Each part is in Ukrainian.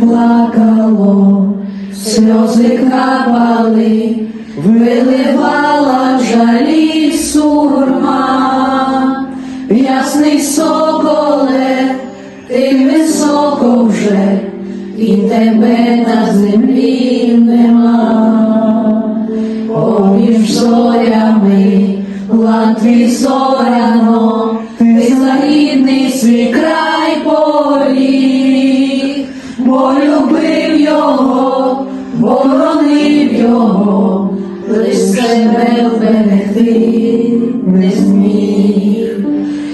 плакало, сльози капали, виливала в жалі сурма, ясний соколе, ти високо вже, і тебе на землі нема. Поміж зорями, лад твій зоряно, ти загідний свій край не зміг,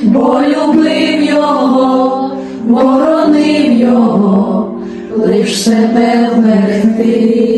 бо любив його, боронив його, лиш себе вберегти.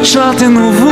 Зустрічати нову.